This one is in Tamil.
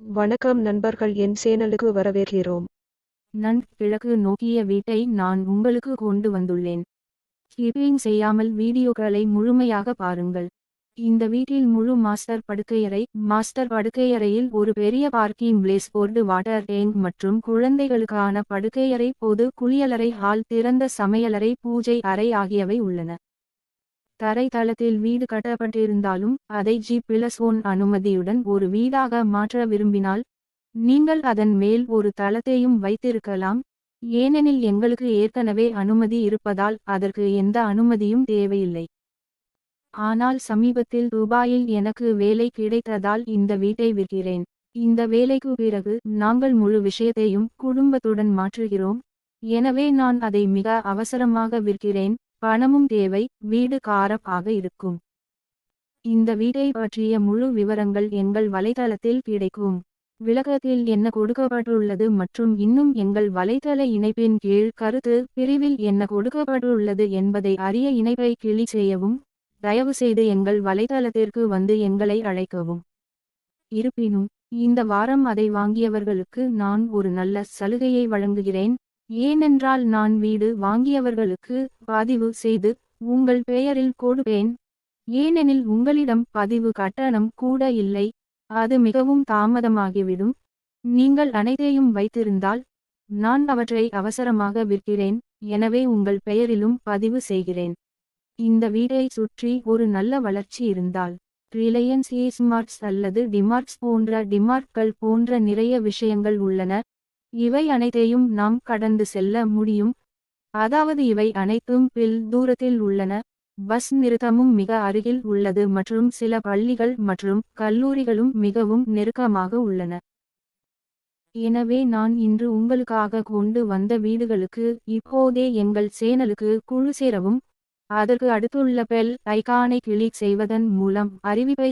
வணக்கம் நண்பர்கள் என் சேனலுக்கு வரவேற்கிறோம். நன் கிழக்கு நோக்கிய வீட்டை நான் உங்களுக்கு கொண்டு வந்துள்ளேன். ஸ்கிப்பிங் செய்யாமல் வீடியோக்களை முழுமையாக பாருங்கள். இந்த வீட்டில் முழு மாஸ்டர் படுக்கையறை மாஸ்டர் படுக்கையறையில் ஒரு பெரிய parking place board water tank மற்றும் குழந்தைகளுக்கான படுக்கையறை பொது குளியலறை ஹால் திறந்த சமையலறை பூஜை அறை ஆகியவை உள்ளன. தரைத்தளத்தில் வீடு கட்டப்பட்டிருந்தாலும் அதை ஜி பிளஸ் ஒன் அனுமதியுடன் ஒரு வீடாக மாற்ற விரும்பினால் நீங்கள் அதன் மேல் ஒரு தளத்தையும் வைத்திருக்கலாம். ஏனெனில் எங்களுக்கு ஏற்கனவே அனுமதி இருப்பதால் அதற்கு எந்த அனுமதியும் தேவையில்லை. ஆனால் சமீபத்தில் துபாயில் எனக்கு வேலை கிடைத்ததால் இந்த வீட்டை விற்கிறேன். இந்த வேலைக்கு பிறகு நாங்கள் முழு விஷயத்தையும் குடும்பத்துடன் மாற்றுகிறோம். எனவே நான் அதை மிக அவசரமாக விற்கிறேன். பணமும் தேவை வீடு காரப்பாக இருக்கும். இந்த வீட்டை பற்றிய முழு விவரங்கள் எங்கள் வலைதளத்தில் கிடைக்கும். விளக்கத்தில் என்ன கொடுக்கப்பட்டுள்ளது மற்றும் இன்னும் எங்கள் வலைதள இணைப்பின் கீழ் கருத்து பிரிவில் என்ன கொடுக்கப்பட்டுள்ளது என்பதை அறிய இணைப்பை கிளி செய்யவும் தயவுசெய்து எங்கள் வலைத்தளத்திற்கு வந்து எங்களை அழைக்கவும். இருப்பினும் இந்த வாரம் அதை வாங்கியவர்களுக்கு நான் ஒரு நல்ல சலுகையை வழங்குகிறேன். ஏனென்றால் நான் வீடு வாங்கியவர்களுக்கு பதிவு செய்து உங்கள் பெயரில் கொடுப்பேன். ஏனெனில் உங்களிடம் பதிவு கட்டணம் கூட இல்லை. அது மிகவும் தாமதமாகிவிடும். நீங்கள் அனைத்தையும் வைத்திருந்தால் நான் அவற்றை அவசரமாக விற்கிறேன். எனவே உங்கள் பெயரிலும் பதிவு செய்கிறேன். இந்த வீட்டை சுற்றி ஒரு நல்ல வளர்ச்சி இருந்தால் ரிலையன்ஸ் ஏஸ்மார்ட்ஸ் அல்லது டிமார்ட்ஸ் போன்ற டிமார்ட்கள் போன்ற நிறைய விஷயங்கள் உள்ளன. இவை அனைத்தையும் நாம் கடந்து செல்ல முடியும். அதாவது இவை அனைத்தும் பில் தூரத்தில் உள்ளன. பஸ் நிறுத்தமும் மிக அருகில் உள்ளது மற்றும் சில பள்ளிகள் மற்றும் கல்லூரிகளும் மிகவும் நெருக்கமாக உள்ளன. எனவே நான் இன்று உங்களுக்காக கொண்டு வந்த வீடுகளுக்கு இப்போதே எங்கள் சேனலுக்கு குழு சேரவும். அதற்கு அடுத்துள்ள பெல் ஐக்கானை கிளிக் செய்வதன் மூலம் அறிவிப்பை